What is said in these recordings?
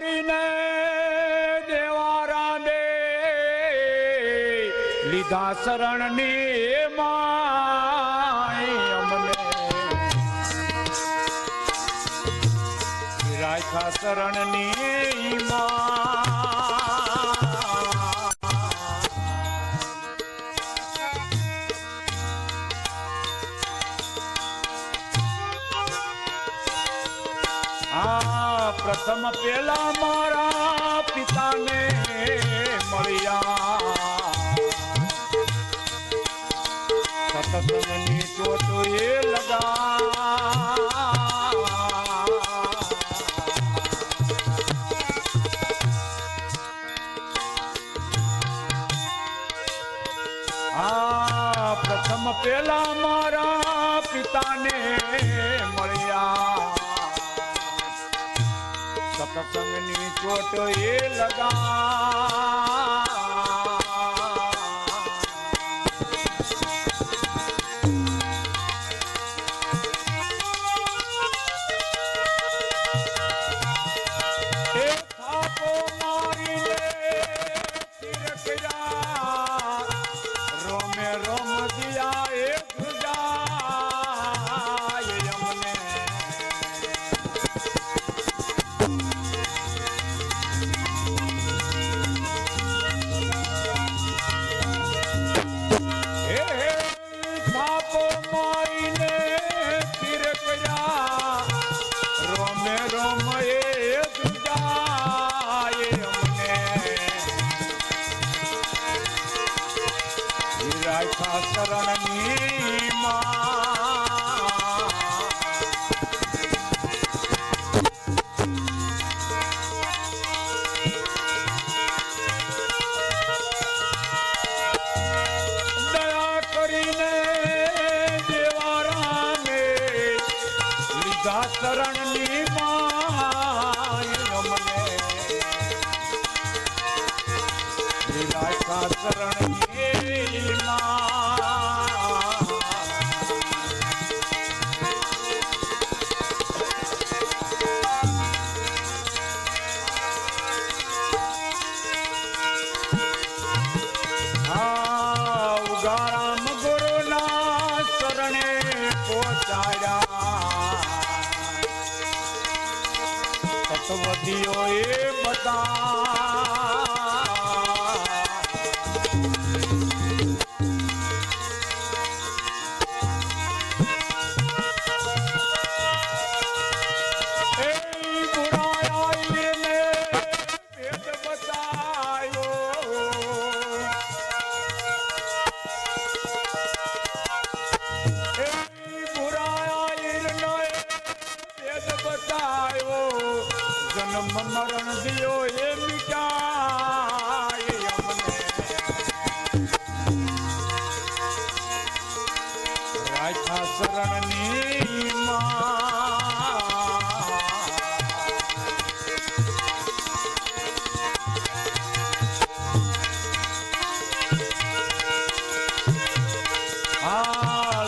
કરીને દેવા રામે લીધા શરણની માય અમને. રાખા શરણની આ પ્રથમ પેલા મારા પિતાને મળ્યા સતસંગની ચોટ એ લગા આ પ્રથમ પેલા મારા પિતાને સત્સંગની ચોટ એ લગા. લીધા શરણની માય તત્વદીઓ એ બધા જન્મ મરણ દિયો એ મિટાય અમને રાજા શરણની માં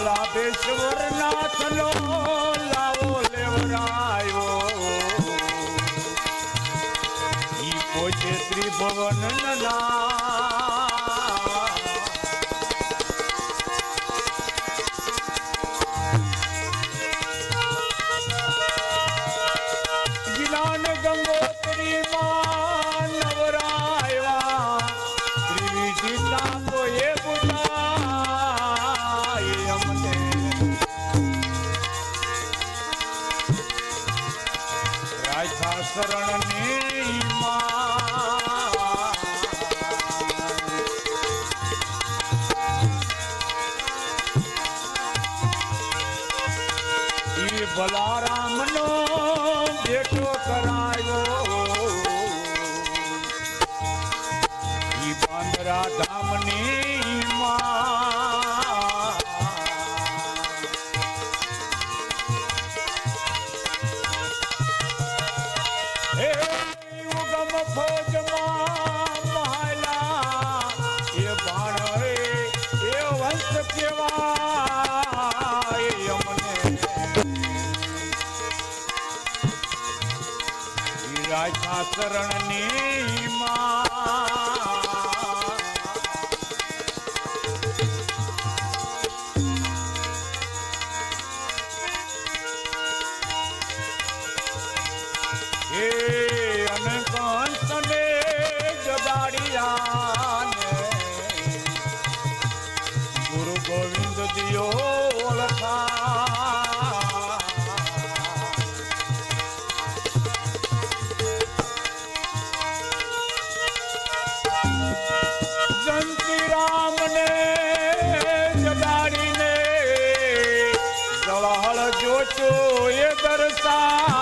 લાભેશ્વર નાથનો લાવો પોતે ત્રિભુવન ના ઈ બલારામનો બેટો કરાયો શરણની सोचो ये दरसाए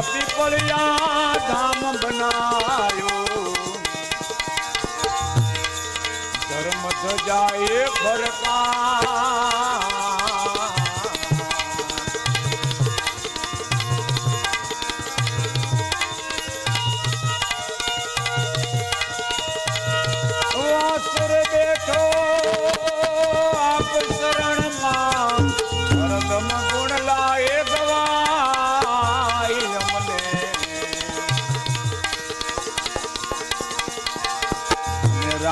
पिपलिया धाम बनायो। धर्म जाए फरका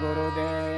गुरुदेव